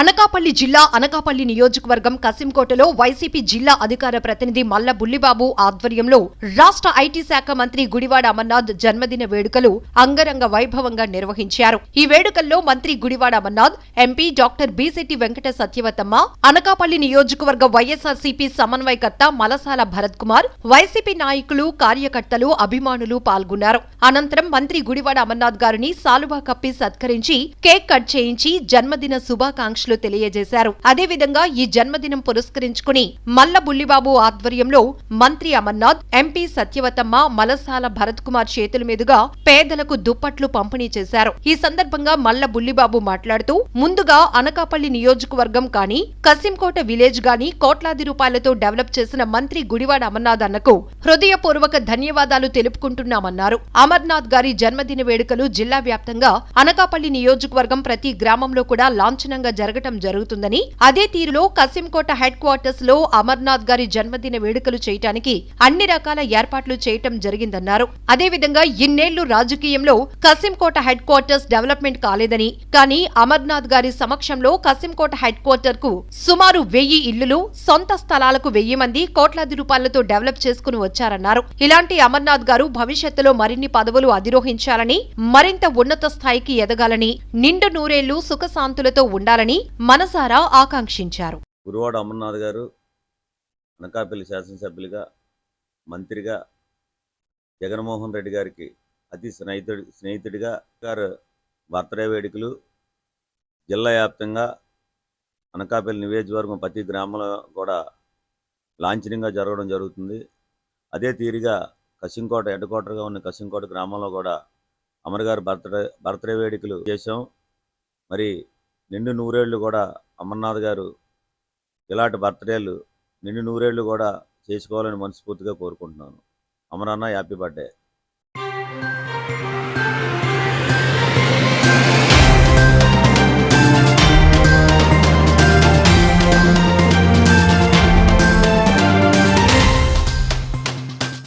అనకాపల్లి జిల్లా అనకాపల్లి నియోజకవర్గం కసింకోటలో వైసీపీ జిల్లా అధికార ప్రతినిధి మల్ల బుల్లిబాబు ఆధ్వర్యంలో రాష్ట్ర ఐటీ శాఖ మంత్రి గుడివాడ అమర్నాథ్ జన్మదిన వేడుకలు అంగరంగ వైభవంగా నిర్వహించారు. ఈ వేడుకల్లో మంత్రి గుడివాడ అమర్నాథ్ ఎంపీ డాక్టర్ బీసెట్టి వెంకట సత్యవతమ్మ అనకాపల్లి నియోజకవర్గ వైఎస్ఆర్సీపీ సమన్వయకర్త మలసాల భరత్ కుమార్ వైసీపీ నాయకులు కార్యకర్తలు అభిమానులు పాల్గొన్నారు. అనంతరం మంత్రి గుడివాడ అమర్నాథ్ గారిని సాలువా కప్పి సత్కరించి కేక్ కట్ చేయించి జన్మదిన శుభాకాంక్షలు తెలియజేశారు. అదేవిధంగా ఈ జన్మదినం పురస్కరించుకుని మల్ల బుల్లిబాబు ఆధ్వర్యంలో మంత్రి అమర్నాథ్ ఎంపీ సత్యవతమ్మ మలసాల భరత్ కుమార్ చేతుల మీదుగా పేదలకు దుప్పట్లు పంపిణీ చేశారు. ఈ సందర్భంగా మల్ల బుల్లిబాబు మాట్లాడుతూ ముందుగా అనకాపల్లి నియోజకవర్గం కానీ కసింకోట విలేజ్ గాని కోట్లాది రూపాయలతో డెవలప్ చేసిన మంత్రి గుడివాడ అమర్నాథ్ అన్నకు హృదయపూర్వక ధన్యవాదాలు తెలుపుకుంటున్నామన్నారు. అమర్నాథ్ గారి జన్మదిన వేడుకలు జిల్లా వ్యాప్తంగా అనకాపల్లి నియోజకవర్గం ప్రతి గ్రామంలో కూడా లాంఛనంగా జరగ జరగటం జరుగుతుందని అదే తీరులో కసింకోట హెడ్ క్వార్టర్స్లో అమర్నాథ్ గారి జన్మదిన వేడుకలు చేయటానికి అన్ని రకాల ఏర్పాట్లు చేయటం జరిగిందన్నారు. అదేవిధంగా ఇన్నేళ్ళు రాజకీయంలో కసింకోట హెడ్ క్వార్టర్స్ డెవలప్మెంట్ కాలేదని కానీ అమర్నాథ్ గారి సమక్షంలో కసింకోట హెడ్ క్వార్టర్కు సుమారు వెయ్యి ఇళ్ళులు సొంత స్థలాలకు వెయ్యి మంది కోట్లాది రూపాయలతో డెవలప్ చేసుకుని వచ్చారన్నారు. ఇలాంటి అమర్నాథ్ గారు భవిష్యత్తులో మరిన్ని పదవులు అధిరోహించాలని మరింత ఉన్నత స్థాయికి ఎదగాలని నిండు నూరేళ్ళు సుఖశాంతులతో ఉండాలని మనసారా ఆకాంక్షించారు. గురువాడ అమర్నాథ్ గారు అనకాపల్లి శాసనసభ్యులుగా మంత్రిగా జగన్మోహన్ రెడ్డి గారికి అతి స్నేహితుడి స్నేహితుడిగా గారు బర్త్డే వేడుకలు జిల్లా వ్యాప్తంగా అనకాపల్లి నియోజకవర్గం ప్రతి గ్రామంలో కూడా లాంఛనంగా జరగడం జరుగుతుంది. అదే తీరుగా కసింకోట హెడ్ క్వార్టర్గా ఉన్న కసింకోట గ్రామంలో కూడా అమర్ గారు బర్త్డే బర్త్డే వేడుకలు చేశాం. మరి నిండు నూరేళ్ళు కూడా అమర్నాథ్ గారు ఇలాంటి బర్త్డేలు నిండు నూరేళ్ళు కూడా చేసుకోవాలని మనస్ఫూర్తిగా కోరుకుంటున్నాను. Amaranna happy birthday.